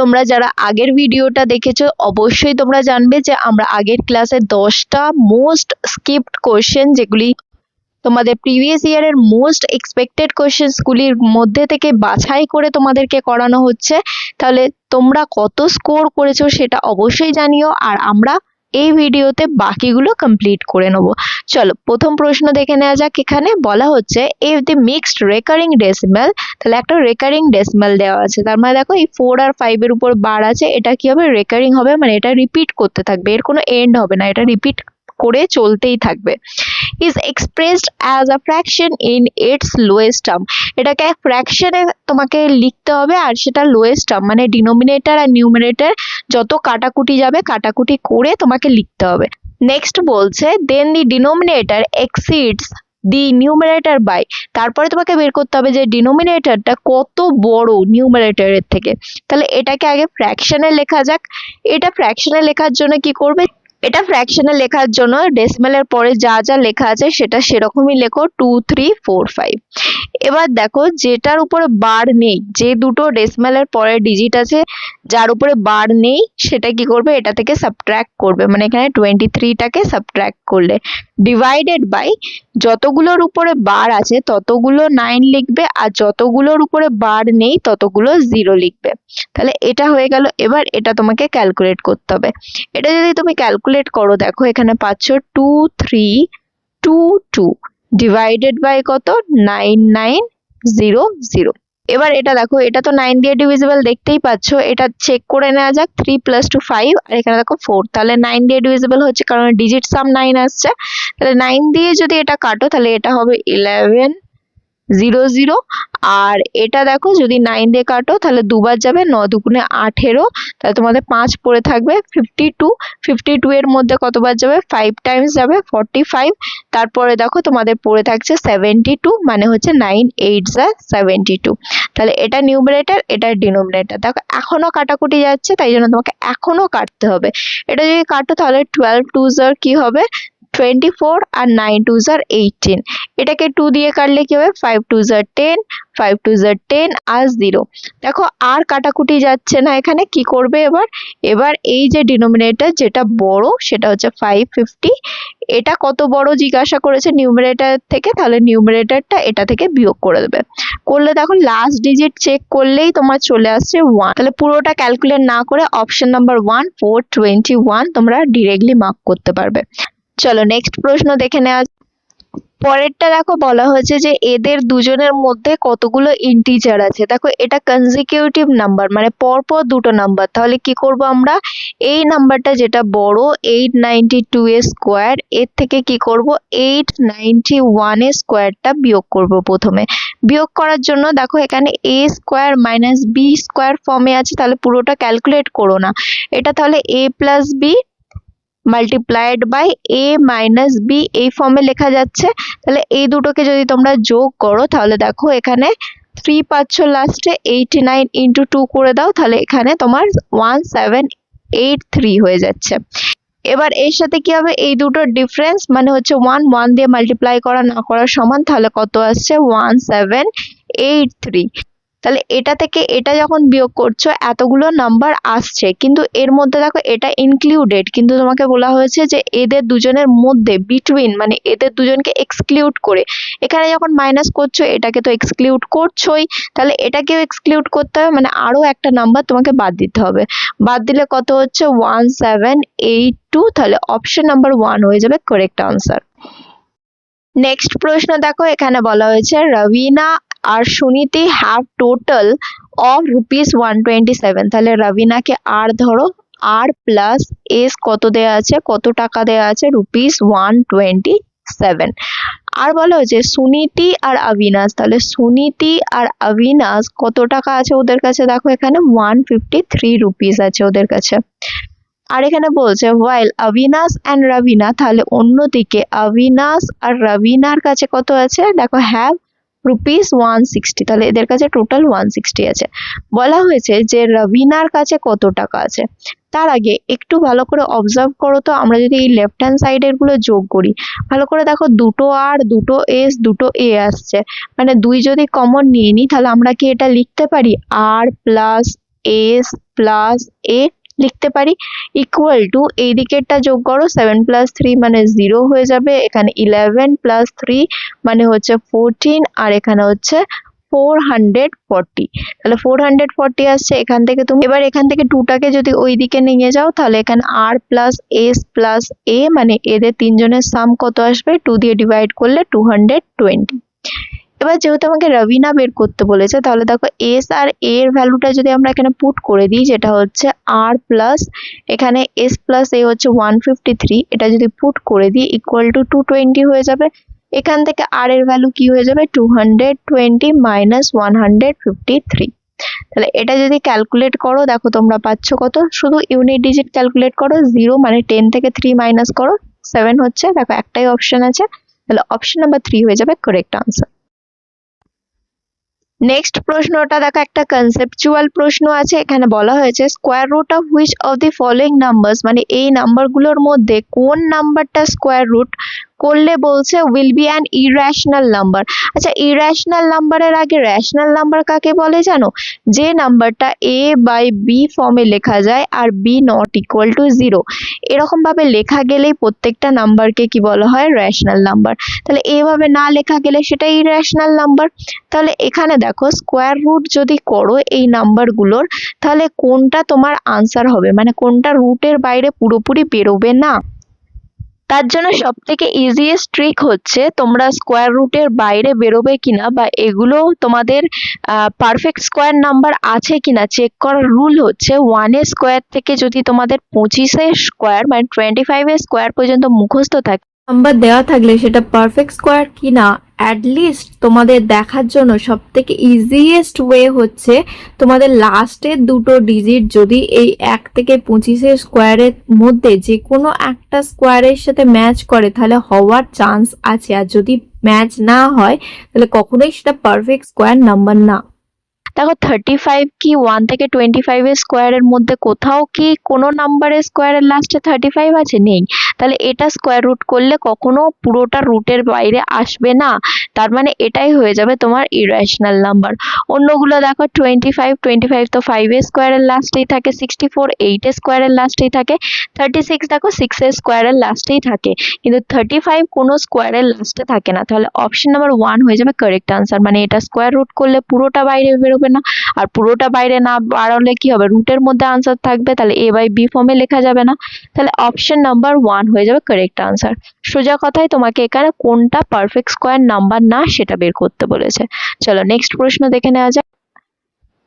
তোমরা যারা আগের ভিডিওটা দেখেছ, অবশ্যই তোমরা জানবে যে আমরা আগের ক্লাসে দশটা মোস্ট স্কিপড কোশ্চেন যেগুলি তোমাদের প্রিভিয়াস ইয়ারের মোস্ট এক্সপেক্টেড কোয়েশ্চেন্সগুলির মধ্যে থেকে বাছাই করে তোমাদেরকে করানো হচ্ছে। তাহলে তোমরা কত স্কোর করেছ সেটা অবশ্যই জানিও। আর আমরা এই ভিডিওতে বাকিগুলো কমপ্লিট করে নেব। চলো, প্রথম প্রশ্ন দেখে নেওয়া যাক এখানে। বলা হচ্ছে if the mixed recurring decimal তাহলে একটা রেকারিং ডেসিমেল দেওয়া আছে। তার মানে দেখো, এই ফোর আর ফাইভের উপর বার আছে, এটা কি হবে? রেকারিং হবে মানে এটা রিপিট করতে থাকবে। এর কোনো এন্ড হবে না, এটা রিপিট করে চলতেই থাকবে। Is expressed as a fraction in its lowest term এটাকে ফ্র্যাকশনে তোমাকে লিখতে হবে আর সেটা লোয়েস্ট টার্ম মানে ডিনোমিনেটর আর নিউমিনেটর যত কাটাকুটি যাবে, কাটাকুটি করে তোমাকে লিখতে হবে। নেক্সট বলছে then the denominator exceeds the numerator by তারপরে তোমাকে বের করতে হবে যে ডিনোমিনেটরটা কত বড় নিউমারেটরের থেকে। তাহলে এটাকে আগে ফ্র্যাকশনে লেখা যাক। এটা ফ্র্যাকশনে লেখার জন্য কি করবে? এটা ফ্র্যাকশনে লেখার জন্য ডেসিমেলের পরে যা যা লেখা আছে সেটা সেরকমই লেখো টু থ্রি ফোর ফাইভ এবার দেখো যেটার উপরে বার নেই, যে দুটো ডেসিমেলের পরে ডিজিট আছে, যার উপরে বার নেই, সেটা কি করবে? এটা থেকে সাবট্র্যাক্ট করবে। মানে এখানে টোয়েন্টি থ্রিটাকে সাবট্র্যাক্ট করলে। ডিভাইডেড বাই যতগুলোর উপরে বার আছে, ততগুলো নাইন লিখবে, আর যতগুলোর উপরে বার নেই, ততগুলো জিরো লিখবে। তাহলে এটা হয়ে গেল। এবার এটা তোমাকে ক্যালকুলেট করতে হবে। এটা যদি তুমি ক্যালকুলেট করো, দেখো এখানে পাচ্ছ two three two two divided by কত? নাইন নাইন জিরো জিরো এবার এটা দেখো, এটা তো নাইন দিয়ে ডিভিজিবল দেখতেই পাচ্ছ, এটা চেক করে নেওয়া যাক থ্রি প্লাস টু ফাইভ আর এখানে দেখো ফোর তাহলে নাইন দিয়ে ডিভিজিবল হচ্ছে, কারণ ডিজিট সাম নাইন আসছে। তাহলে নাইন দিয়ে যদি এটা কাটো, তাহলে এটা হবে ইলেভেন জিরো জিরো। আর এটা দেখো, যদি নাইন দিয়ে কাটো, তাহলে দুবার যাবে, ন দুগুণে আঠেরো। তাহলে তোমাদের পাঁচ পড়ে থাকবে ফিফটি টু ফিফটি টু এর মধ্যে কতবার যাবে? ফাইভ টাইমস যাবে ফর্টি ফাইভ তারপরে দেখো, তোমাদের পড়ে থাকছে সেভেন্টি টু মানে হচ্ছে নাইন এইট যা সেভেন্টি টু তাহলে এটা নিউমিনেটার এটা ডিনোমিনেটার দেখো, এখনও কাটাকুটি যাচ্ছে, তাই জন্য তোমাকে এখনও কাটতে হবে। এটা যদি কাটো, তাহলে টুয়েলভ টু জার কি হবে? টোয়েন্টি ফোর আর নাইন টু জার এইটিন এটাকে টু দিয়ে কাটলে কি হবে? Five twos are ten five twos are ten R zero দেখো, আর কাটাকুটি যাচ্ছে না এখানে, কি করবে এবার? এবার এই যে ডিনোমিনেটর যেটা বড়, সেটা হচ্ছে ফাইভ ফিফটি এটা কত বড় জিজ্ঞাসা করেছে নিউমিনেটর থেকে, তাহলে নিউমিনেটরটা এটা থেকে বিয়োগ করে দেবে। করলে দেখো লাস্ট ডিজিট চেক করলেই তোমার চলে আসছে ওয়ান তাহলে পুরোটা ক্যালকুলেট না করে option number one four twenty one তোমরা ডিরেক্টলি মার্ক করতে পারবে। চলো নেক্সট প্রশ্ন দেখে নেওয়া পরেরটা দেখো, বলা হয়েছে যে এদের দুজনের মধ্যে কতগুলো ইন্টিজার আছে। দেখো, এটা কনজিকিউটিভ নাম্বার মানে পরপর দুটো নাম্বার তাহলে কি করব আমরা? এই নাম্বারটা যেটা বড় এইট নাইনটি টু এর স্কোয়ার এর থেকে কি করব? এইট নাইনটি ওয়ানের স্কোয়ারটা বিয়োগ করব প্রথমে। বিয়োগ করার জন্য দেখো, এখানে A square minus B square ফর্মে আছে, তাহলে পুরোটা ক্যালকুলেট করো না। এটা তাহলে A plus B multiplied by A minus B এই ফর্মে লেখা যাচ্ছে। তাহলে এই দুটোকে যদি তোমরা যোগ করো, তাহলে দেখো এখানে থ্রি পাচ্ছ লাস্টে এইটি নাইন ইন্টু টু করে দাও, তাহলে এখানে তোমার ওয়ান সেভেন এইট থ্রি হয়ে যাচ্ছে। এবার এর সাথে কি হবে? এই দুটোর ডিফারেন্স মানে হচ্ছে ওয়ান ওয়ান দিয়ে মাল্টিপ্লাই করা, না করার সমান, তাহলে কত আসছে? ওয়ান সেভেন এইট থ্রি তাহলে এটা থেকে এটা যখন বিয়োগ করছ, এতগুলো নাম্বার আসছে। কিন্তু এর মধ্যে দেখো এটা ইনক্লুডেড কিন্তু তোমাকে বলা হয়েছে যে এদের দুজনের মধ্যে বিটুইন মানে এদের দুজনকে এক্সক্লুড করে। এখানে যখন মাইনাস করছ, এটাকে তো এক্সক্লুড করছোই। তাহলে এটাকেও এক্সক্লুড করতে হবে মানে আরও একটা নাম্বার তোমাকে বাদ দিতে হবে। বাদ দিলে কত হচ্ছে? ওয়ান সেভেন এইট টু তাহলে অপশন নাম্বার ওয়ান হয়ে যাবে কারেক্ট আনসার নেক্সট প্রশ্ন দেখো, এখানে বলা হয়েছে, রবিনা আর Suniti have total of rupees one twenty seven তাহলে রবিনাকে আর ধরো আর প্লাস এস কত দেওয়া আছে? কত টাকা দেওয়া আছে? রুপিস ওয়ান টোয়েন্টি সেভেন আর বলা হয়েছে সুনীতি আর অবিনাশ তাহলে সুনীতি আর অবিনাশ কত টাকা আছে ওদের কাছে? দেখো এখানে ওয়ান ফিফটি থ্রি রুপিস আছে ওদের কাছে। আর এখানে বলছে ওয়াইল অবিনাশ অ্যান্ড রবিনা, তাহলে অন্যদিকে অবিনাশ আর রবিনার কাছে কত আছে? দেখো হ্যাভ রুপিস ওয়ান সিক্সটি তাহলে এদের কাছে টোটাল ওয়ান সিক্সটি আছে। বলা হয়েছে যে রবিনার কাছে কত টাকা আছে? তার আগে একটু ভালো করে অবজার্ভ করো তো, আমরা যদি এই লেফট হ্যান্ড সাইডেরগুলো যোগ করি, ভালো করে দেখো দুটো আর দুটো এস দুটো এ আসছে। মানে দুই যদি কমন নিয়ে নিই, তাহলে আমরা কি এটা লিখতে পারি? R plus S plus A লিখতে পারি? ইকুয়াল টু এই দিকেরটা যোগ করো সেভেন প্লাস থ্রি মানে জিরো হয়ে যাবে, এখানে ইলেভেন প্লাস থ্রি মানে হচ্ছে ফোরটিন আর এখানে হচ্ছে ফোর হান্ড্রেড ফর্টি তাহলে ফোর হান্ড্রেড ফর্টি আসছে এখান থেকে তুমি। এবার এখান থেকে টুটাকে যদি ওই দিকে নিয়ে যাও, তাহলে এখানে R plus S plus A মানে এদের তিনজনের সাম কত আসবে? টু দিয়ে ডিভাইড করলে টু হান্ড্রেড টোয়েন্টি এবার যেহেতু আমাকে রবিনা বের করতে বলেছে, তাহলে দেখো এস আর এ এর ভ্যালুটা যদি আমরা এখানে পুট করে দিই, যেটা হচ্ছে আর প্লাস এখানে এস প্লাস এ হচ্ছে ওয়ান ফিফটি থ্রি এটা যদি পুট করে দিই ইকুয়াল টু টু টোয়েন্টি হয়ে যাবে। এখান থেকে আর এর ভ্যালু কি হয়ে যাবে? Two hundred twenty minus one hundred fifty three তাহলে এটা যদি ক্যালকুলেট করো, দেখো তোমরা পাচ্ছ কত? শুধু ইউনিট ডিজিট ক্যালকুলেট করো জিরো মানে টেন থেকে থ্রি মাইনাস করো সেভেন হচ্ছে, দেখো একটাই অপশন আছে। তাহলে অপশন নাম্বার থ্রি হয়ে যাবে কারেক্ট আনসার নেক্সট প্রশ্নটা দেখো, একটা কনসেপচুয়াল প্রশ্ন আছে, এখানে বলা হয়েছে square root of which of the following numbers মানে এই নাম্বারগুলোর মধ্যে কোন নাম্বারটা স্কোয়ার রুট করলে বলছে will be an irrational number আচ্ছা ইরেশনাল নাম্বারের আগে রেশনাল নাম্বার কাকে বলে জানো? যে নাম্বারটা এ বাই বি ফর্মে লেখা যায় আর B not equal to zero এরকমভাবে লেখা গেলেই প্রত্যেকটা নাম্বারকে কি বলা হয়? রেশনাল নাম্বার তাহলে এভাবে না লেখা গেলে সেটা ইরেশনাল নাম্বার তাহলে এখানে দেখো স্কোয়ার রুট যদি করো এই নাম্বারগুলোর তাহলে কোনটা তোমার আনসার হবে? মানে কোনটা রুটের বাইরে পুরোপুরি বেরোবে না? তার জন্য সব থেকে ইজিয়েস্ট ট্রিক হচ্ছে তোমরা স্কোয়ার রুটের বাইরে বেরোবে কিনা বা এগুলো তোমাদের পারফেক্ট স্কোয়ার নাম্বার আছে কিনা চেক করার রুল হচ্ছে ওয়ানের স্কোয়ার থেকে যদি তোমাদের পঁচিশের স্কোয়ার মানে টোয়েন্টি ফাইভের স্কোয়ার পর্যন্ত মুখস্থ থাকে নাম্বার দেওয়া থাকলে সেটা পারফেক্ট স্কোয়ার কিনা অ্যাটলিস্ট তোমাদের দেখার জন্য সব থেকে ইজিয়েস্ট ওয়ে হচ্ছে তোমাদের লাস্টের দুটো ডিজিট যদি এই এক থেকে পঁচিশের স্কোয়ারের মধ্যে যে কোনো একটা স্কোয়ারের সাথে ম্যাচ করে, তাহলে হওয়ার চান্স আছে। আর যদি ম্যাচ না হয়, তাহলে কখনোই সেটা পারফেক্ট স্কোয়ার নাম্বার না। দেখো থার্টি ফাইভ কি ওয়ান থেকে টোয়েন্টি ফাইভের স্কোয়ারের মধ্যে কোথাও কি কোনো নাম্বারের স্কোয়ারের লাস্টে থার্টি ফাইভ আছে? নেই। তাহলে এটা স্কোয়ার রুট করলে কখনো পুরোটা রুটের বাইরে আসবে না। তার মানে এটাই হয়ে যাবে তোমার ইরেশনাল নাম্বার অন্যগুলো দেখো টোয়েন্টি ফাইভ টোয়েন্টি ফাইভ তো ফাইভের স্কোয়ারের লাস্টেই থাকে সিক্সটি ফোর এইটের স্কোয়ারের লাস্টেই থাকে থার্টি সিক্স দেখো সিক্সের স্কোয়ারের লাস্টেই থাকে। কিন্তু থার্টি ফাইভ কোনো স্কোয়ারের লাস্টে থাকে না। তাহলে অপশন নাম্বার ওয়ান হয়ে যাবে কারেক্ট আনসার মানে এটা স্কোয়ার রুট করলে পুরোটা বাইরে বেরোবে না। আর পুরোটা বাইরে না বাড়ালে কি হবে? রুটের মধ্যে আনসার থাকবে। তাহলে এ বাই বি ফর্মে লেখা যাবে না। তাহলে অপশন নাম্বার ওয়ান হয়ে যাবে কারেক্ট আনসার সোজা কথায় তোমাকে এখানে কোনটা পারফেক্ট স্কোয়ার নাম্বার না সেটা বের করতে বলেছে। চলো নেক্সট প্রশ্ন দেখে নেওয়া যাক।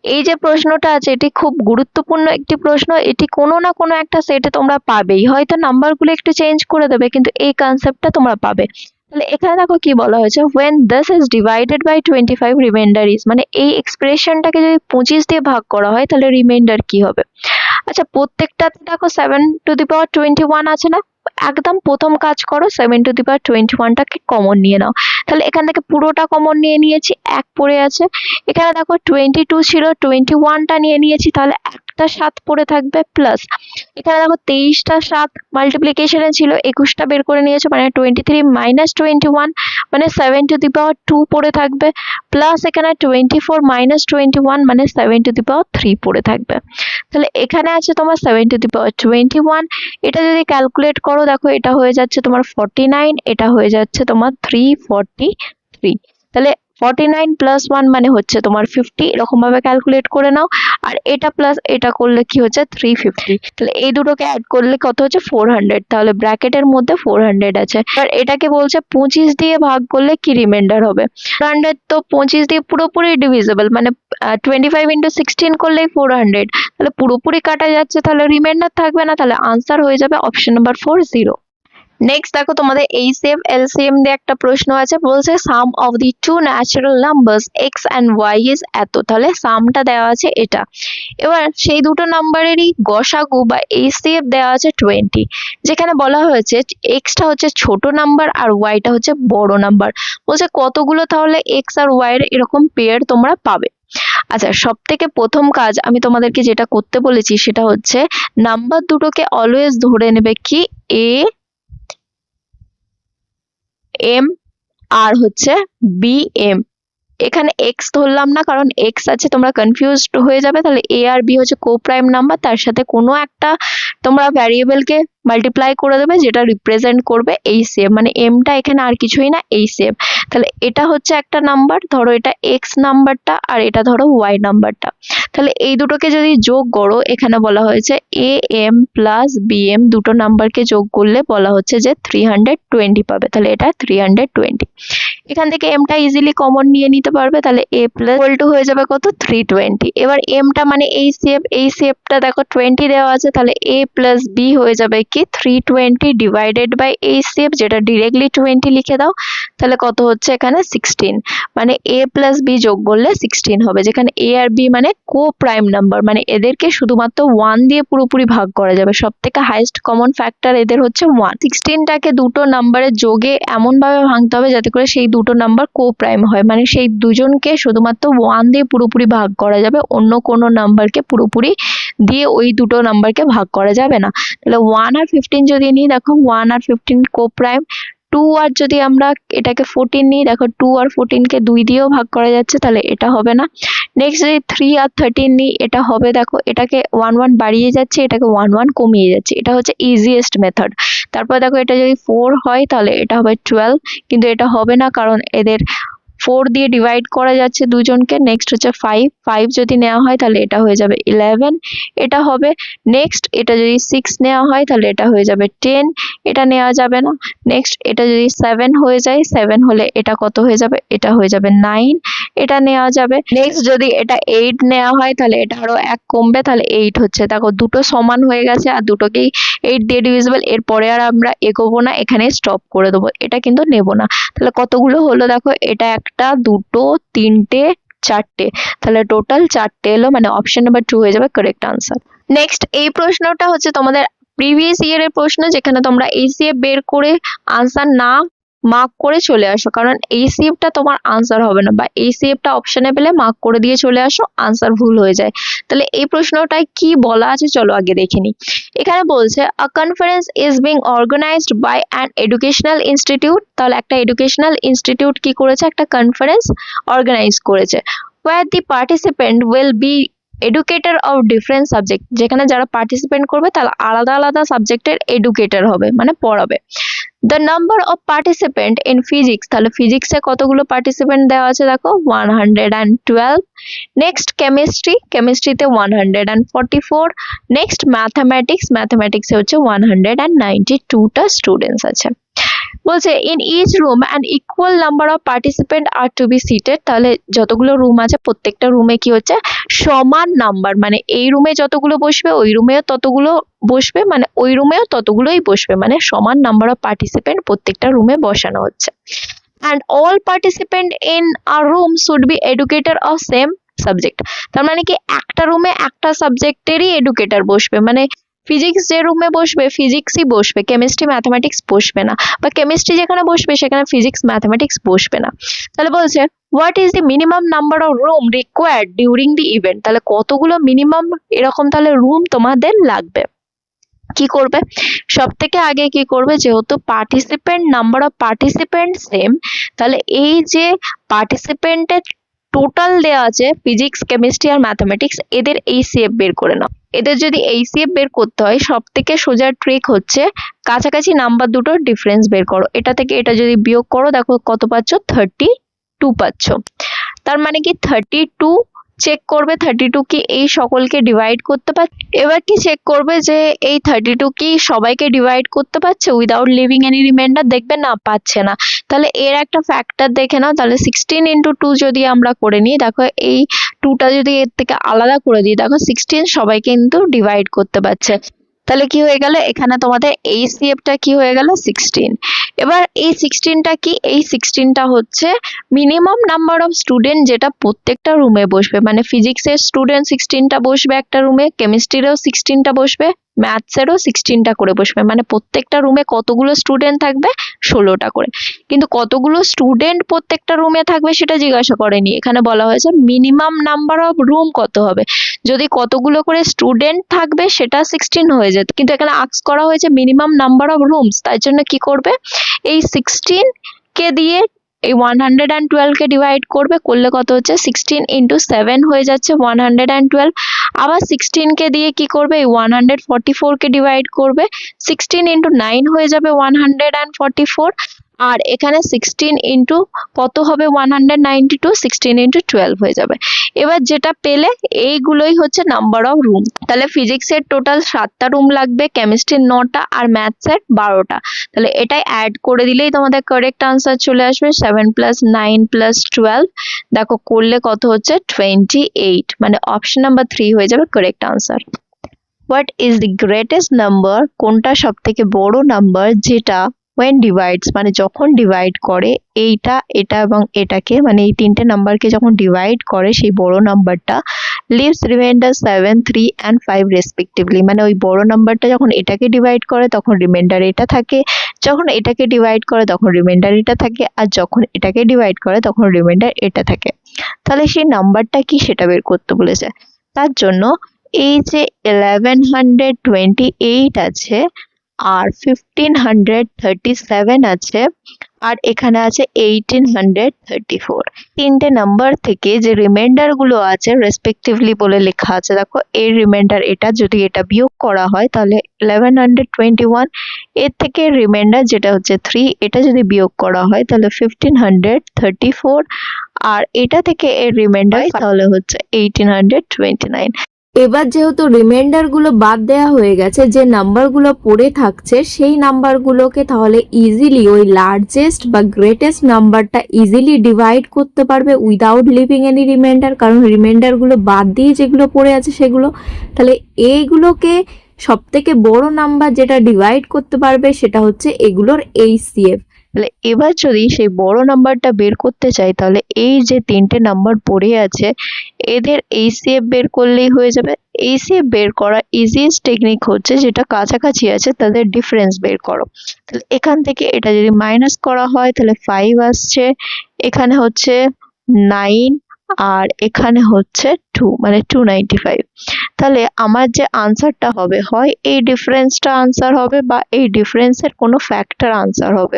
এই যে প্রশ্নটা আছে, এটি খুব গুরুত্বপূর্ণ একটি প্রশ্ন। এটি কোনো না কোনো একটা সেটে তোমরা পাবেই। হয়তো নাম্বারগুলো একটু চেঞ্জ করে দেবে, কিন্তু এই কনসেপ্টটা তোমরা পাবে। তাহলে এখানে দেখো কি বলা হয়েছে when when this is divided by 25 remainder is মানে এই এক্সপ্রেশনটাকে যদি পঁচিশ দিয়ে ভাগ করা হয়, তাহলে রিমাইন্ডার কি হবে? আচ্ছা প্রত্যেকটাতে দেখো seven to the power twenty one আছে না? একদম প্রথম কাজ করো seven to the power twenty ওয়ানটাকে common নিয়ে নাও। তাহলে এখান থেকে পুরোটা কমন নিয়ে নিয়েছি, এক পড়ে আছে। এখানে দেখো টোয়েন্টি টু ছিল টোয়েন্টি ওয়ানটা নিয়ে নিয়েছি, তাহলে একটা সাত পড়ে থাকবে প্লাস এখানে দেখো তেইশটা সাত মাল্টিপ্লিকেশনে ছিল, একুশটা বের করে নিয়েছো মানে twenty three minus twenty one মানে seven to the power two পড়ে থাকবে প্লাস এখানে twenty four minus twenty one মানে seven to the power three পড়ে থাকবে। তাহলে এখানে আছে তোমার seven to the power twenty one এটা যদি ক্যালকুলেট করো, দেখো এটা হয়ে যাচ্ছে তোমার ফর্টি নাইন এটা হয়ে যাচ্ছে তোমার থ্রি ফর্টি থ্রি তাহলে ফর্টি নাইন প্লাস ওয়ান মানে হচ্ছে তোমার ফিফটি এরকম ভাবে ক্যালকুলেট করে নাও। আর এটা প্লাস এটা করলে কি হচ্ছে? থ্রি ফিফটি তাহলে এই দুটোকে অ্যাড করলে কত হচ্ছে? ফোর হান্ড্রেড তাহলে ব্র্যাকেটের মধ্যে ফোর হান্ড্রেড আছে। আর এটাকে বলছে পঁচিশ দিয়ে ভাগ করলে কি রিমাইন্ডার হবে? ফোর হান্ড্রেড তো পঁচিশ দিয়ে পুরোপুরি ডিভিজিবল মানে টোয়েন্টি ফাইভ ইন্টু সিক্সটিন করলেই ফোর হান্ড্রেড তাহলে পুরোপুরি কাটা যাচ্ছে, তাহলে রিমাইন্ডার থাকবে না, তাহলে আনসার হয়ে যাবে option number four zero next দেখো, তোমাদের এইচসিএফ এলসিএম দিয়ে একটা প্রশ্ন আছে, বলছে sum of the two natural numbers X and Y is এত, তাহলে সামটা দেওয়া আছে এটা। এবার সেই দুটো নাম্বারেরই গসাগু বা এইচসিএফ দেওয়া আছে টোয়েন্টি যেখানে বলা হয়েছে এক্সটা হচ্ছে ছোট নাম্বার আর ওয়াইটা হচ্ছে বড় নাম্বার বলছে কতগুলো তাহলে এক্স আর ওয়াই এর এরকম পেয়ার তোমরা পাবে? আচ্ছা সব থেকে প্রথম কাজ আমি তোমাদেরকে যেটা করতে বলেছি সেটা হচ্ছে নাম্বার দুটোকে অলওয়েজ ধরে নেবে কি? এ এম আর হচ্ছে বি এম এখানে এক্স ধরলাম না, কারণ এক্স আছে, তোমরা কনফিউজড হয়ে যাবে। তাহলে এ আর বি হচ্ছে কো প্রাইম নাম্বার তার সাথে কোনো একটা তোমরা ভ্যারিয়েবলকে মাল্টিপ্লাই করে দেবে, যেটা রিপ্রেজেন্ট করবে এই সেভ মানে এমটা এখানে আর কিছুই না, এই সেভ তাহলে এটা হচ্ছে একটা নাম্বার ধরো এটা এক্স নাম্বারটা আর এটা ধরো ওয়াই নাম্বারটা তাহলে এই দুটোকে যদি যোগ করো, এখানে বলা হয়েছে A M plus B M দুটো নাম্বারকে যোগ করলে বলা হচ্ছে যে থ্রি হান্ড্রেড টোয়েন্টি পাবে। তাহলে এটা থ্রি হান্ড্রেড টোয়েন্টি এখান থেকে এমটা ইজিলি কমন নিয়ে নিতে পারবে, তাহলে এ প্লাস টু হয়ে যাবে কত? থ্রি টোয়েন্টি এবার এমটা মানে এই সেপ এই সেপটা দেখো টোয়েন্টি দেওয়া আছে, তাহলে এ প্লাস বি হয়ে যাবে কি? থ্রি টোয়েন্টি ডিভাইডেড বাই এই সেপ যেটা ডিরেক্টলি টোয়েন্টি লিখে দাও, তাহলে কত হচ্ছে এখানে? সিক্সটিন মানে এ প্লাস বি যোগ করলে সিক্সটিন হবে, যেখানে এ আর বি মানে কো প্রাইম নাম্বার মানে এদেরকে শুধুমাত্র ওয়ান দিয়ে পুরোপুরি ভাগ করা যাবে। সব থেকে হাইয়েস্ট কমন ফ্যাক্টর এদের হচ্ছে ওয়ান সিক্সটিনটাকে দুটো নাম্বারের যোগে এমনভাবে ভাঙতে হবে, যাতে করে সেই দুটো নাম্বার কো প্রাইম হয়। মানে সেই দুজনকে শুধুমাত্র ওয়ান দিয়ে পুরোপুরি ভাগ করা যাবে, অন্য কোনো নাম্বারকে পুরোপুরি দিয়ে ওই দুটো নাম্বারকে ভাগ করা যাবে না। তাহলে ওয়ান আর ফিফটিন যদি নিই, দেখো ওয়ান আর ফিফটিন কো প্রাইম টু আর যদি আমরা এটাকে ফোরটিন নিই, দেখো টু আর ফোরটিনকে দুই দিয়েও ভাগ করা যাচ্ছে, তাহলে এটা হবে না। নেক্সট যদি থ্রি আর থার্টিন নিই, এটা হবে, দেখো, এটাকে ওয়ান ওয়ান বাড়িয়ে যাচ্ছে, এটাকে ওয়ান ওয়ান কমিয়ে যাচ্ছে। এটা হচ্ছে ইজিয়েস্ট মেথড তারপর দেখো, এটা যদি ফোর হয়, তাহলে এটা হবে টুয়েলভ কিন্তু এটা হবে না, কারণ এদের ফোর দিয়ে ডিভাইড করা যাচ্ছে দুজনকে নেক্সট হচ্ছে ফাইভ ফাইভ যদি নেওয়া হয় তাহলে এটা হয়ে যাবে ইলেভেন এটা হবে নেক্সট এটা যদি সিক্স নেওয়া হয় তাহলে এটা হয়ে যাবে টেন এটা নেওয়া যাবে না নেক্সট এটা যদি সেভেন হয়ে যায় সেভেন হলে এটা কত হয়ে যাবে? এটা হয়ে যাবে নাইন এটা নেওয়া যাবে নেক্সট যদি এটা এইট নেওয়া হয় তাহলে এটা আরও এক কমবে, তাহলে এইট হচ্ছে। দেখো, দুটো সমান হয়ে গেছে আর দুটোকেই এইট দিয়ে ডিভিজিবল এরপরে আর আমরা এগোবো না এখানে স্টপ করে দেবো, এটা কিন্তু নেব না। তাহলে কতগুলো হলো দেখো, এটা একটা, দুটো, তিনটে, চারটে। তাহলে টোটাল চারটে এলো মানে অপশন নাম্বার টু হয়ে যাবে কারেক্ট আনসার নেক্সট এই প্রশ্নটা হচ্ছে তোমাদের প্রিভিয়াস ইয়ারের প্রশ্ন, যেখানে তোমরা এইসিএফ বের করে আনসার না মার্ক করে চলে আসো। কারণ এই সিএফটা তোমার আনসার হবে না বা এই সিএফটা অপশনে পেলে মার্ক করে দিয়ে চলে আসো আনসার ভুল হয়ে যায়। তাহলে এই প্রশ্নটায় কি বলা আছে চলো আগে দেখে নিই। এখানে বলছে a conference is being organized by an educational institute তাহলে একটা এডুকেশনাল ইনস্টিটিউট কি করেছে? একটা কনফারেন্স অর্গানাইজ করেছে। Where the participant will be educator of different subject যেখানে যারা পার্টিসিপেন্ট করবে তারা আলাদা আলাদা সাবজেক্টের এডুকেটর হবে মানে পড়াবে। The number of participant in physics তাহলে ফিজিক্সে কতগুলো পার্টিসিপেন্ট দেওয়া আছে দেখো? One hundred and twelve next chemistry কেমিস্ট্রিতে one hundred and forty four next mathematics ম্যাথামেটিক্সে হচ্ছে one hundred and ninety students আছে। বলছে in each room and equal number of participant are to be seated তাহলে যতগুলো room আছে, প্রত্যেকটা রুমে কি হচ্ছে? সমান নাম্বার মানে এই রুমে যতগুলো বসবে, ওই রুমেও ততগুলো বসবে মানে ওই রুমেও ততগুলোই বসবে মানে সমান নাম্বার অফ পার্টিসিপেন্ট প্রত্যেকটা রুমে বসানো হচ্ছে। And all participant in a room should be educator of same subject তার মানে কি, একটা রুমে একটা সাবজেক্টেরই এডুকেটর বসবে মানে ফিজিক্স যে রুমে বসবে ফিজিক্সই বসবে কেমিস্ট্রি ম্যাথামেটিক্স বসবে না। বা কেমিস্ট্রি যেখানে বসবে, সেখানে ফিজিক্স ম্যাথামেটিক্স বসবে না। তাহলে বলছে what is the minimum number of room required during the event তাহলে কতগুলো মিনিমাম এরকম তাহলে রুম তোমাদের লাগবে? কি করবে? সব থেকে আগে কি করবে? যেহেতু participant number of participant same তাহলে এই যে পার্টিসিপেন্টের টোটাল দেওয়া আছে ফিজিক্স কেমিস্ট্রি আর ম্যাথামেটিক্স এদের এই সিএফ বের করে নাও। এদের যদি এই সিএফ বের করতে হয় সব থেকে সোজা ট্রিক হচ্ছে কাছাকাছি নাম্বার দুটোর ডিফারেন্স বের করো। এটা থেকে এটা যদি বিয়োগ করো, দেখো কত পাচ্ছ? থার্টি টু পাচ্ছ। তার মানে কি? থার্টি টু চেক করবে থার্টি টু কি এই সকলকে ডিভাইড করতে পারছে এবার কি চেক করবে যে এই থার্টি টু কি সবাইকে ডিভাইড করতে পারছে উইদাউট লিভিং এনি রিমাইন্ডার দেখবে না, পাচ্ছে না। তাহলে এর একটা ফ্যাক্টর দেখে নাও, তাহলে সিক্সটিন ইন্টু টু যদি আমরা করে নিই, দেখো এই টুটা যদি এর থেকে আলাদা করে দিই, দেখো সিক্সটিন সবাইকে কিন্তু ডিভাইড করতে পারছে। তাহলে কি হয়ে গেল? এখানে তোমাদের এই সিএফটা কি হয়ে গেল? সিক্সটিন এবার এই সিক্সটিনটা কি? এই সিক্সটিনটা হচ্ছে মিনিমাম নাম্বার অফ স্টুডেন্ট যেটা প্রত্যেকটা রুমে বসবে। মানে ফিজিক্সের স্টুডেন্ট সিক্সটিনটা বসবে একটা রুমে কেমিস্ট্রিরও সিক্সটিনটা বসবে। ম্যাথসেরও সিক্সটিনটা করে বসবে। মানে প্রত্যেকটা রুমে কতগুলো স্টুডেন্ট থাকবে? ষোলোটা করে। কিন্তু কতগুলো স্টুডেন্ট প্রত্যেকটা রুমে থাকবে সেটা জিজ্ঞাসা করেনি। এখানে বলা হয়েছে মিনিমাম নাম্বার অফ রুম কত হবে? যদি কতগুলো করে স্টুডেন্ট থাকবে, সেটা সিক্সটিন হয়ে যেত। কিন্তু এখানে আক্স করা হয়েছে মিনিমাম নাম্বার অফ রুমস তাই জন্য কি করবে? এই সিক্সটিন কে দিয়ে এই ওয়ান হান্ড্রেড অ্যান্ড টুয়েলভকে ডিভাইড করবে, করলে কত হচ্ছে? সিক্সটিন ইন্টু সেভেন হয়ে যাচ্ছে ওয়ান হান্ড্রেড অ্যান্ড টুয়েলভ আবার সিক্সটিনকে দিয়ে কি করবে? এই ওয়ান হান্ড্রেড ফর্টি ফোরকে ডিভাইড করবে। সিক্সটিন ইন্টু নাইন হয়ে যাবে one hundred and forty four আর এখানে সিক্সটিন ইন্টু কত হবে? One hundred ninety two sixteen into twelve হয়ে যাবে। এবার যেটা পেলে, এইগুলোই হচ্ছে নাম্বার অফ রুম তাহলে ফিজিক্সের টোটাল সাতটা রুম লাগবে কেমিস্ট্রির নটা আর ম্যাথসের বারোটা। তাহলে এটাই অ্যাড করে দিলেই তোমাদের কারেক্ট আনসার চলে আসবে seven plus nine plus twelve দেখো, করলে কত হচ্ছে? টোয়েন্টি এইট মানে অপশন নাম্বার থ্রি হয়ে যাবে correct answer what is the greatest number কোনটা সব থেকে বড় নাম্বার যেটা ওয়েন ডিভাইডস মানে যখন ডিভাইড করে, এইটা, এটা এবং এটাকে মানে এই তিনটে নাম্বারকে যখন ডিভাইড করে, সেই বড় নাম্বারটা leaves remainder seven three and five respectively মানে ওই বড় নাম্বারটা যখন এটাকে ডিভাইড করে, তখন রিমাইন্ডার এটা থাকে। যখন এটাকে ডিভাইড করে, তখন রিমাইন্ডার এটা থাকে। আর যখন এটাকে ডিভাইড করে, তখন রিমাইন্ডার এটা থাকে। তাহলে সেই নাম্বারটা কি সেটা বের করতে বলেছে। তার জন্য এই যে ইলেভেন হান্ড্রেড টোয়েন্টি এইট আছে আর ফিফটিন হান্ড্রেড থার্টি সেভেন আছে আর এখানে আছে এইটিন হান্ড্রেড থার্টি ফোর তিনটে নাম্বার থেকে যে রিমাইন্ডারগুলো আছে রেসপেক্টিভলি বলে লেখা আছে। দেখো এর রিমাইন্ডার এটা যদি এটা বিয়োগ করা হয় তাহলে ইলেভেন হান্ড্রেড টোয়েন্টি ওয়ানের থেকে রিমাইন্ডার যেটা হচ্ছে থ্রি এটা যদি বিয়োগ করা হয় তাহলে ফিফটিন হান্ড্রেড থার্টি ফোর আর এটা থেকে এর রিমাইন্ডার তাহলে হচ্ছে এইটিন হান্ড্রেড টোয়েন্টি নাইন এবার যেহেতু রিমাইন্ডারগুলো বাদ দেওয়া হয়ে গেছে, যে নাম্বারগুলো পড়ে থাকছে, সেই নাম্বারগুলোকে তাহলে ইজিলি ওই লার্জেস্ট বা গ্রেটেস্ট নাম্বারটা ইজিলি ডিভাইড করতে পারবে উইদাউট লিভিং এনি রিমাইন্ডার কারণ রিমাইন্ডারগুলো বাদ দিয়ে যেগুলো পড়ে আছে সেগুলো, তাহলে এইগুলোকে সব থেকে বড় নাম্বার যেটা ডিভাইড করতে পারবে সেটা হচ্ছে এগুলোর এইচসিএফ তাহলে এবার যদি সেই বড় নাম্বারটা বের করতে চাই, তাহলে এই যে তিনটে নাম্বার পড়ে আছে, এদের এইচসিএফ বের করলেই হয়ে যাবে। এইচসিএফ বের করা ইজিয়েস্ট টেকনিক হচ্ছে যেটা কাছাকাছি আছে, তাদের ডিফারেন্স বের করো। তাহলে এখান থেকে এটা যদি মাইনাস করা হয়, তাহলে ফাইভ আসছে। এখানে হচ্ছে নাইন আর এখানে হচ্ছে টু মানে টু নাইনটি ফাইভ তাহলে আমার যে আনসারটা হবে, হয় এই ডিফারেন্সটা আনসার হবে বা এই ডিফারেন্সের কোনো ফ্যাক্টর আনসার হবে।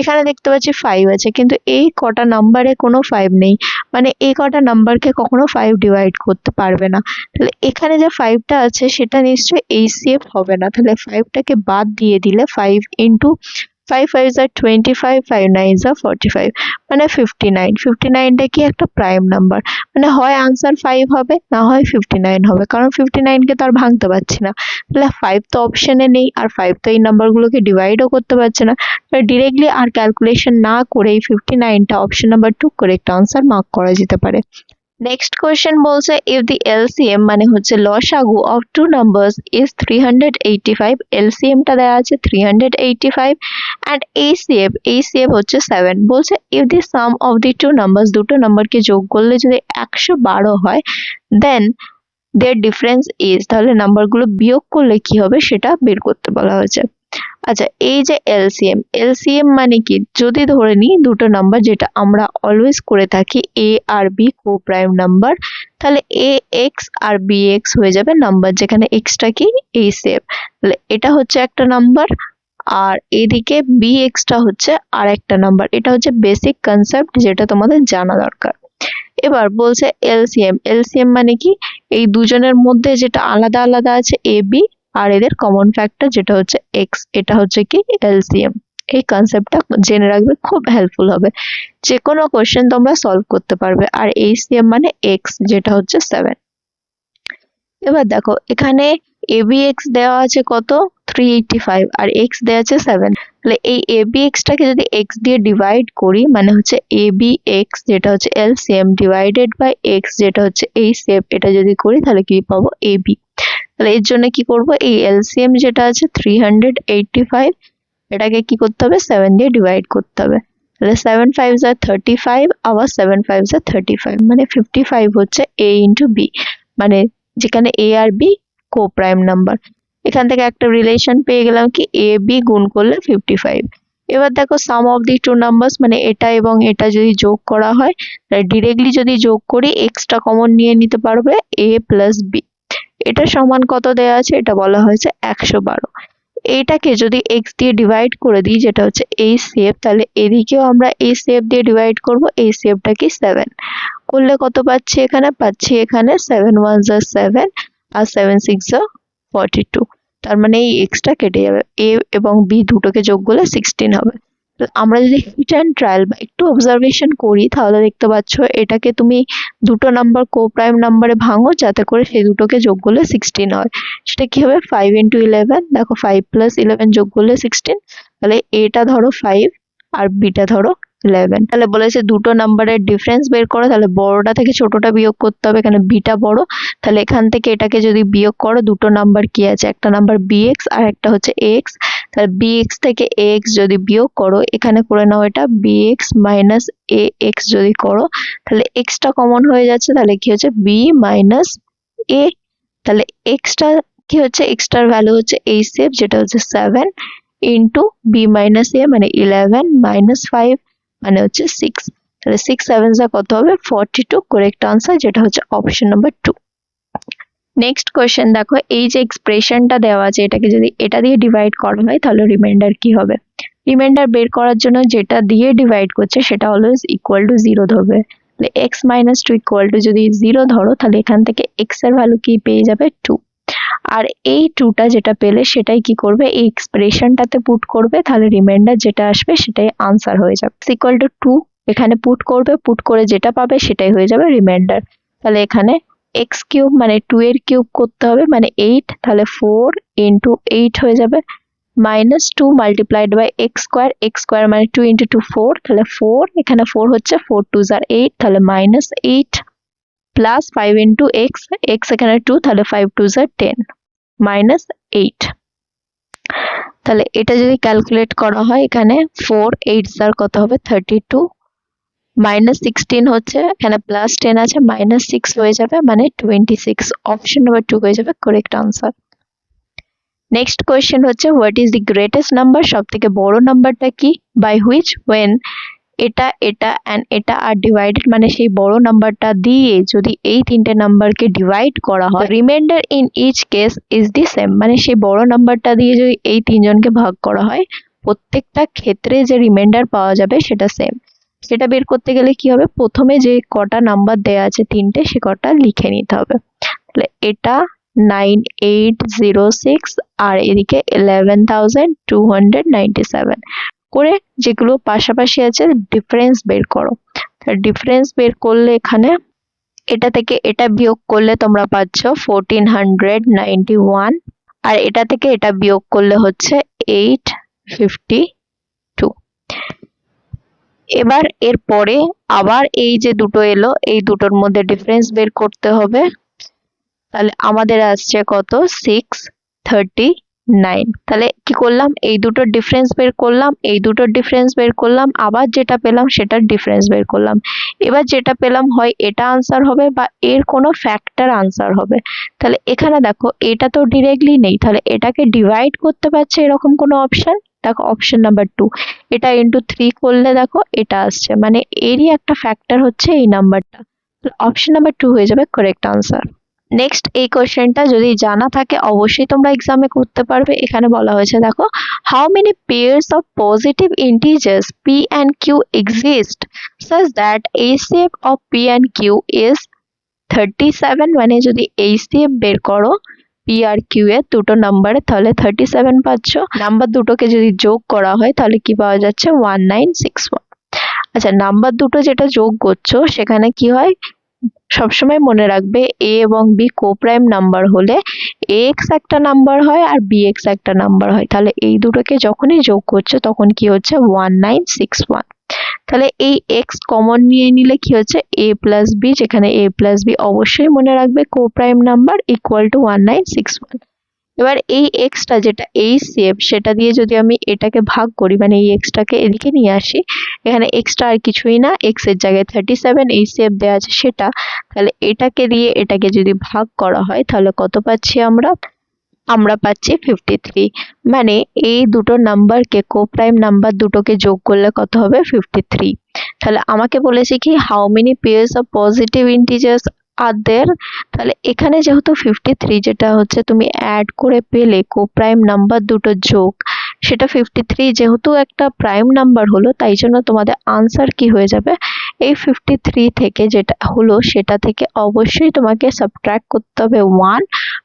এখানে দেখতে পাচ্ছি ফাইভ আছে, কিন্তু এই কটা নাম্বারে কোনো ফাইভ নেই। মানে এই কটা নাম্বারকে কখনো ফাইভ ডিভাইড করতে পারবে না। তাহলে এখানে যে ফাইভটা আছে, সেটা নিশ্চয়ই এইচসিএফ হবে না। তাহলে ফাইভটাকে বাদ দিয়ে দিলে five into five five twenty five five nine five মানে ফিফটি নাইন ফিফটি নাইনটা কি একটা প্রাইম নাম্বার মানে হয় আনসার ফাইভ হবে, না হয় ফিফটি নাইন হবে। কারণ ফিফটি নাইনকে তো আর ভাঙতে পারছি না। তাহলে ফাইভ তো অপশানে নেই, আর ফাইভ তো এই নাম্বারগুলোকে ডিভাইডও করতে পারছে না। ডিরেক্টলি আর ক্যালকুলেশন না করে এই fifty নাইনটা option number two correct answer mark করা যেতে পারে। নেক্সট কোয়েশ্চেন বলছে ইফ দি এলসিএম মানে হচ্ছে লসাগু of two numbers is three hundred eighty five এলসিএমটা দেওয়া আছে three hundred eighty five and HCF HCF হচ্ছে সেভেন বলছে if the sum of the two numbers দুটো নাম্বারকে যোগ করলে যদি একশো বারো হয় দেন দের ডিফারেন্স ইজ তাহলে নাম্বারগুলো বিয়োগ করলে কি হবে সেটা বের করতে বলা হয়েছে। আচ্ছা এই যে এলসিএম এলসিএম মানে কি? যদি ধরে নিই দুটো নাম্বার যেটা আমরা অলওয়েজ করে থাকি এ আর বি কো প্রাইম নাম্বার তাহলে এ এক্স আর বি এক্স হয়ে যাবে নাম্বার যেখানে এক্সটা কি? এই সেভ তাহলে এটা হচ্ছে একটা নাম্বার আর এদিকে বি এক্সটা হচ্ছে আর একটা নাম্বার এটা হচ্ছে বেসিক কনসেপ্ট যেটা তোমাদের জানা দরকার। এবার বলছে এলসিএম এলসিএম মানে কি? এই দুজনের মধ্যে যেটা আলাদা আলাদা আছে এ বি আর এদের কমন ফ্যাক্টর যেটা হচ্ছে এক্স এটা হচ্ছে কি এলসিএম এই কনসেপ্টটা জেনে রাখবে, খুব হেল্পফুল হবে। যে কোনো কোশ্চেন তোমরা সলভ করতে পারবে, আর এইচসিএম মানে এক্স যেটা হচ্ছে সেভেন এবার দেখো, এখানে এ বি এক্স দেওয়া আছে কত? থ্রি এইটটি ফাইভ আর এক্স দেওয়া আছে সেভেন তাহলে এই এ বি এক্সটাকে যদি এক্স দিয়ে ডিভাইড করি মানে হচ্ছে এ বি এক্স যেটা হচ্ছে এলসিএম ডিভাইডেড বাই এক্স যেটা হচ্ছে এই সেভ এটা যদি করি, তাহলে কি পাবো? এ বি তাহলে এর জন্য কি করব? এই এলসিএম যেটা আছে থ্রি হান্ড্রেড এইটটি ফাইভ এটাকে কি করতে হবে? সেভেন দিয়ে ডিভাইড করতে হবে। তাহলে seven five are thirty five আবার seven five are thirty five মানে ফিফটি ফাইভ হচ্ছে এ ইন্টু বি মানে যেখানে এ আর বি কো প্রাইম নাম্বার এখান থেকে একটা রিলেশন পেয়ে গেলাম কি? এ বি গুণ করলে ফিফটি ফাইভ এবার দেখো sum of the two numbers মানে এটা এবং এটা যদি যোগ করা হয়, তাহলে ডিরেক্টলি যদি যোগ করি এক্সট্রা কমন নিয়ে নিতে পারবে এ প্লাস বি এটা সমান কত দেওয়া আছে? এটা বলা হয়েছে একশো বারো। এইটাকে যদি এক্স দিয়ে ডিভাইড করে দিই, যেটা হচ্ছে এই শেপ তাহলে এদিকেও আমরা এই শেপ দিয়ে ডিভাইড করব, এই শেপটা কি সেভেন করলে কত পাচ্ছি এখানে? পাচ্ছি এখানে সেভেন ওয়ান জা সেভেন আর সেভেন সিক্স জা ফর্টি টু তার মানে এই এক্সটা কেটে যাবে। এ এবং বি দুটোকে যোগ করলে সিক্সটিন হবে। আমরা যদি হিট অ্যান্ড ট্রায়াল বা একটু অবজারভেশন করি, তাহলে দেখতে পাচ্ছ এটাকে তুমি দুটো নাম্বার কো প্রাইম নাম্বারে ভাঙো, যাতে করে সেই দুটোকে যোগ করলে সিক্সটিন হয়। সেটা কি হবে? ফাইভ ইন্টু ইলেভেন দেখো ফাইভ প্লাস ইলেভেন যোগ করলে সিক্সটিন তাহলে এটা ধরো ফাইভ আর বিটা ধরো ইলেভেন তাহলে বলেছে দুটো নাম্বারের ডিফারেন্স বের করো, তাহলে বড়টা থেকে ছোটটা বিয়োগ করতে হবে, এখানে বিটা বড়। তাহলে এখান থেকে এটাকে যদি বিয়োগ করো, দুটো নাম্বার কি আছে? একটা নাম্বার বিএক্স আর একটা হচ্ছে এক্স তাহলে বিএক্স থেকে এক্স যদি বিয়োগ করো, এখানে করে নাও এটা বিএক্স মাইনাস এ এক্স যদি করো, তাহলে এক্সটা কমন হয়ে যাচ্ছে, তাহলে কি হচ্ছে? বি মাইনাস এ তাহলে এক্সটা কি হচ্ছে? এক্সটার ভ্যালু হচ্ছে এই সেপ যেটা হচ্ছে seven into B minus A মানে ইলেভেন মাইনাস ফাইভ মানে হচ্ছে সিক্স তাহলে সিক্স সেভেন যা কত হবে? ফর্টি টু করেক্ট আনসার যেটা হচ্ছে option number two next question দেখো, এই যে এক্সপ্রেশনটা দেওয়া আছে, এটাকে যদি এটা দিয়ে ডিভাইড করা হয়, তাহলে রিমাইন্ডার কি হবে? রিমাইন্ডার বের করার জন্য যেটা দিয়ে ডিভাইড করছে, সেটা অলওয়েজ ইকুয়াল টু জিরো ধরবে। তাহলে x minus two equal to যদি জিরো ধরো, তাহলে এখান থেকে এক্সের ভ্যালু কি পেয়ে যাবে? টু আর এই টুটা যেটা পেলে সেটাই কি করবে? এই এক্সপ্রেশনটাতে পুট করবে, তাহলে রিমাইন্ডার যেটা আসবে সেটাই আনসার হয়ে যাবে। ইকুয়াল টু টু এখানে পুট করবে পুট করে যেটা পাবে সেটাই হয়ে যাবে রিমাইন্ডার তাহলে এখানে এক্স কিউব মানে টু এর কিউব করতে হবে মানে এইট তাহলে ফোর ইন্টু এইট হয়ে যাবে। Minus two multiplied by x square x square মানে টু ইন্টু টু ফোর তাহলে ফোর এখানে ফোর হচ্ছে ফোর টু জার এইট তাহলে minus eight plus five into x x এখানে টু তাহলে five two jar ten minus eight তাহলে এটা যদি ক্যালকুলেট করা হয়, এখানে ফোর এইট জার কত হবে? থার্টি টু মাইনাস সিক্সটিন হচ্ছে, এখানে প্লাস টেন আছে মাইনাস সিক্স হয়ে যাবে মানে twenty six option number two হয়ে যাবে কারেক্ট আনসার নেক্সট কোয়েশ্চেন হচ্ছে what is the greatest number সব থেকে বড় নাম্বারটা কি? বাই হুইচ ওয়েন এটা এটা অ্যান্ড এটা আর ডিভাইডেড মানে সেই বড় নাম্বারটা দিয়ে যদি এই তিনটে নাম্বারকে ডিভাইড করা হয় reminder in each case is the same মানে সেই বড় নাম্বারটা দিয়ে যদি এই তিনজনকে ভাগ করা হয়, প্রত্যেকটা ক্ষেত্রে যে রিমাইন্ডার পাওয়া যাবে সেটা সেম সেটা বের করতে গেলে কি হবে? প্রথমে যে কটা নাম্বার দেয়া আছে তিনটে, সে কটা লিখে নিতে হবে। তাহলে এটা নাইন এইট জিরো সিক্স আর এদিকে eleven thousand two hundred ninety seven করে যেগুলো পাশাপাশি আছে ডিফারেন্স বের করো। ডিফারেন্স বের করলে এখানে এটা থেকে এটা বিয়োগ করলে তোমরা পাচ্ছ ফোরটিন হান্ড্রেড নাইনটি ওয়ান আর এটা থেকে এটা বিয়োগ করলে হচ্ছে এইট ফিফটি টু এবার এর পরে আবার এই যে দুটো এলো, এই দুটোর মধ্যে ডিফারেন্স বের করতে হবে। তাহলে আমাদের আসছে কত? সিক্স থার্টি নাইন তাহলে কি করলাম? এই দুটোর ডিফারেন্স বের করলাম, এই দুটোর ডিফারেন্স বের করলাম, আবার যেটা পেলাম সেটার ডিফারেন্স বের করলাম। এবার যেটা পেলাম হয় এটা আনসার হবে বা এর কোনো ফ্যাক্টর আনসার হবে। তাহলে এখানে দেখো, এটা তো ডিরেক্টলি নেই, তাহলে এটাকে ডিভাইড করতে পারছে এরকম কোনো অপশন দেখো অপশন নাম্বার টু এটা ইন্টু থ্রি করলে দেখো, এটা আসছে। মানে এরই একটা ফ্যাক্টর হচ্ছে এই নাম্বারটা অপশন নাম্বার টু হয়ে যাবে কারেক্ট আনসার নেক্সট এই কোশ্চেনটা যদি জানা থাকে, অবশ্যই তোমরা এক্সামে করতে পারবে। এখানে বলা হয়েছে, দেখো how many pairs of positive integers p and q exist such that HCF of p and q is thirty seven মানে যদি এইচসিএফ বের করো পি আর কিউ এর দুটো নাম্বারে তাহলে থার্টি সেভেন পাচ্ছ। নাম্বার দুটোকে যদি যোগ করা হয়, তাহলে কি পাওয়া যাচ্ছে? ওয়ান নাইন সিক্স ওয়ান আচ্ছা নাম্বার দুটো যেটা যোগ করছ, সেখানে কি হয়? সবসময় মনে রাখবে এ এবং বি কোপ্রাইম নাম্বার হলে এক্স একটা নাম্বার হয় আর বি এক্স একটা নাম্বার হয়। তাহলে এই দুটোকে যখনই যোগ করছ তখন কি হচ্ছে? ওয়ান নাইন সিক্স ওয়ান তাহলে এই এক্স কমন নিয়ে নিলে কি হচ্ছে? এ প্লাস বি যেখানে এ প্লাস বি অবশ্যই মনে রাখবে coprime number equal to one nine six one এবার এই এক্সটা যেটা, এই সেপ সেটা দিয়ে যদি আমি এটাকে ভাগ করি মানে এই এক্সটাকে এদিকে নিয়ে আসি, এখানে এক্সট্রা আর কিছুই না এক্সের জায়গায় থার্টি সেভেন এই সেপ দেওয়া আছে সেটা, তাহলে এটাকে দিয়ে এটাকে যদি ভাগ করা হয়, তাহলে কত পাচ্ছি আমরা? আমরা পাচ্ছি ফিফটি থ্রি মানে এই দুটো নাম্বারকে কোপ্রাইম নাম্বার দুটোকে যোগ করলে কত হবে? ফিফটি থ্রি তাহলে আমাকে বলেছে কি how many pairs of positive integers are there তাহলে এখানে যেহেতু ফিফটি থ্রি যেটা হচ্ছে তুমি অ্যাড করে পেলে কো প্রাইম নাম্বার দুটো যোগ, সেটা ফিফটি থ্রি যেহেতু একটা প্রাইম নাম্বার হলো, তাই জন্য তোমাদের আনসার কি হয়ে যাবে? এই ফিফটি থ্রি থেকে যেটা হলো, সেটা থেকে অবশ্যই তোমাকে সাবট্র্যাক্ট করতে হবে ওয়ান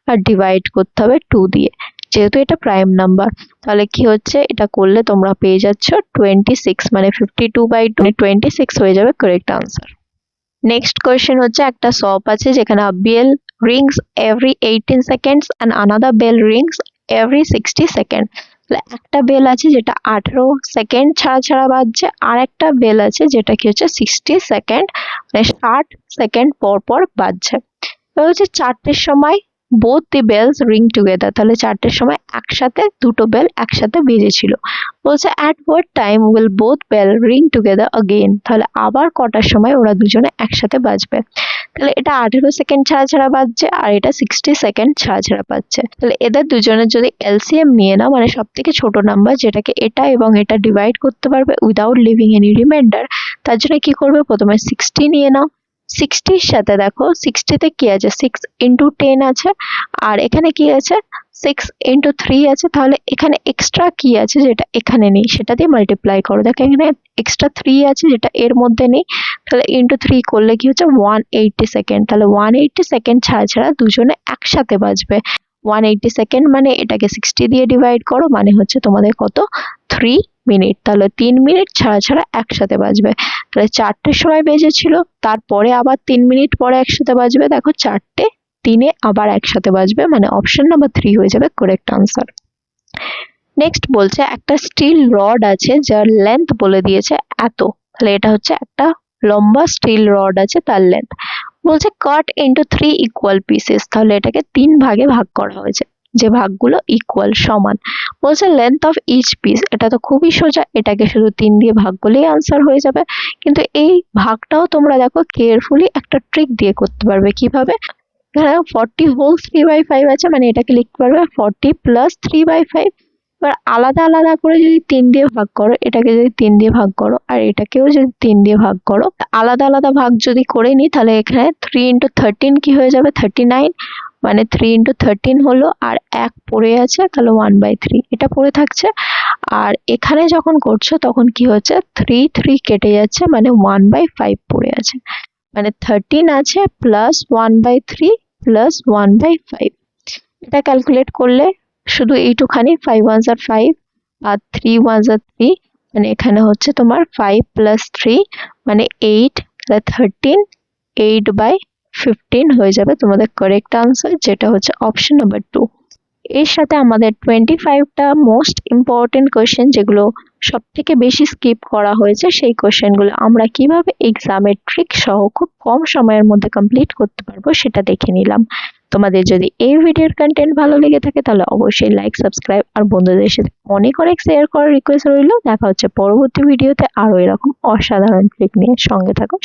আর ডিভাইড করতে হবে টু দিয়ে, যেহেতু এটা প্রাইম নাম্বার তাহলে কি হচ্ছে? এটা করলে তোমরা পেয়ে যাচ্ছ টোয়েন্টি সিক্স মানে fifty two by twenty six হয়ে যাবে কারেক্ট আনসার নেক্সট কোয়েশ্চেন হচ্ছে, একটা সপ আছে যেখানে bell rings every eighteen seconds and another bell rings every sixty second তাহলে একটা বেল আছে যেটা আঠেরো সেকেন্ড ছাড়া ছাড়া বাজছে আর একটা বেল আছে যেটা কি হচ্ছে সিক্সটি সেকেন্ড মানে ষাট সেকেন্ড পর পর বাজছে হচ্ছে চারটের সময় both the bells ring together তাহলে চারটের সময় একসাথে দুটো বেল একসাথে বেজেছিল। বলছে at what time will both bell ring together again তাহলে আবার কটার সময় ওরা দুজনে একসাথে বাজবে। তাহলে এটা আঠেরো সেকেন্ড ছাড়া ছাড়া বাজছে আর এটা সিক্সটি সেকেন্ড ছাড়া ছাড়া বাজছে। তাহলে এদের দুজনের যদি এলসিএম নিয়ে নাও মানে সব থেকে ছোট নাম্বার যেটাকে এটা এবং এটা ডিভাইড করতে পারবে উইদাউট লিভিং এনি রিমাইন্ডার তার জন্য কি করবে? প্রথমে সিক্সটি নিয়ে নাও। সিক্সটির সাথে দেখো সিক্সটিতে কি আছে? সিক্স ইন্টু টেন আছে। আর এখানে কি আছে? সিক্স ইন্টু থ্রি আছে। তাহলে এখানে এক্সট্রা কি আছে যেটা এখানে নেই? সেটা দিয়ে মাল্টিপ্লাই করো। দেখো এখানে এক্সট্রা থ্রি আছে যেটা এর মধ্যে নেই। তাহলে ইন্টু থ্রি করলে কি হচ্ছে? ওয়ান এইটটি সেকেন্ড তাহলে ওয়ান এইটটি সেকেন্ড ছাড়া ছাড়া দুজনে একসাথে বাজবে ওয়ান এইটটি সেকেন্ড মানে এটাকে সিক্সটি দিয়ে ডিভাইড করো মানে হচ্ছে তোমাদের কত? থ্রি মিনিট তাহলে তিন মিনিট ছাড়া ছাড়া একসাথে বাজবে তাহলে চারটের সময় বেজেছিল, তারপরে আবার তিন মিনিট পরে একসাথে বাজবে, দেখো চারটে, তিনে আবার একসাথে বাজবে মানে অপশন নাম্বার থ্রি হয়ে যাবে কারেক্ট আনসার নেক্সট বলছে, একটা স্টিল রড আছে যার লেন্থ বলে দিয়েছে এত, তাহলে এটা হচ্ছে একটা লম্বা স্টিল রড আছে তার লেন্থ বলছে cut into three equal pieces তাহলে এটাকে তিন ভাগে ভাগ করা হয়েছে। যে ভাগগুলো ইকুয়াল সমান। বলছে লেন্থ অফ ইচ পিস এটা তো খুবই সোজা, এটাকে শুধু তিন দিয়ে ভাগ করলেই আনসার হয়ে যাবে। কিন্তু এই ভাগটাও তোমরা দেখো কেয়ারফুলি একটা ট্রিক দিয়ে করতে পারবে কীভাবে? এখানে forty whole three by five আছে মানে এটাকে লিখতে পারবে forty plus three by five এবার আলাদা আলাদা করে যদি তিন দিয়ে ভাগ করো, এটাকে যদি তিন দিয়ে ভাগ করো, আর এটাকেও যদি তিন দিয়ে ভাগ করো, আলাদা আলাদা ভাগ যদি করে নিই তাহলে এখানে থ্রি ইন্টু থার্টিন কি হয়ে যাবে? থার্টি নাইন মানে থ্রি ইন্টু থার্টিন হলো আর এক পড়ে আছে, তাহলে ওয়ান বাই থ্রি এটা পড়ে থাকছে। আর এখানে যখন করছ, তখন কি হচ্ছে? থ্রি থ্রি কেটে যাচ্ছে মানে ওয়ান বাই ফাইভ পড়ে আছে। মানে থার্টিন আছে plus one by three plus one by five এটা ক্যালকুলেট করলে শুধু এইটুখানি ফাইভ ওয়ান জার ফাইভ আর থ্রি ওয়ান জার থ্রি মানে এখানে হচ্ছে তোমার ফাইভ প্লাস থ্রি মানে eight thirteen eight by fifteen হয়ে যাবে তোমাদের কারেক্ট আনসার যেটা হচ্ছে অপশন নাম্বার টু এর সাথে আমাদের টোয়েন্টি ফাইভটা মোস্ট ইম্পর্টেন্ট কোয়েশ্চেন যেগুলো সব থেকে বেশি স্কিপ করা হয়েছে, সেই কোয়েশ্চেনগুলো আমরা কীভাবে এক্সামের ট্রিক সহ খুব কম সময়ের মধ্যে কমপ্লিট করতে পারব সেটা দেখে নিলাম। তোমাদের যদি এই ভিডিওর কন্টেন্ট ভালো লেগে থাকে তাহলে অবশ্যই লাইক সাবস্ক্রাইব আর বন্ধুদের সাথে অনেক অনেক শেয়ার করার রিকোয়েস্ট রইল। দেখা হচ্ছে পরবর্তী ভিডিওতে আরও এরকম অসাধারণ ট্রিক নিয়ে সঙ্গে থাকো।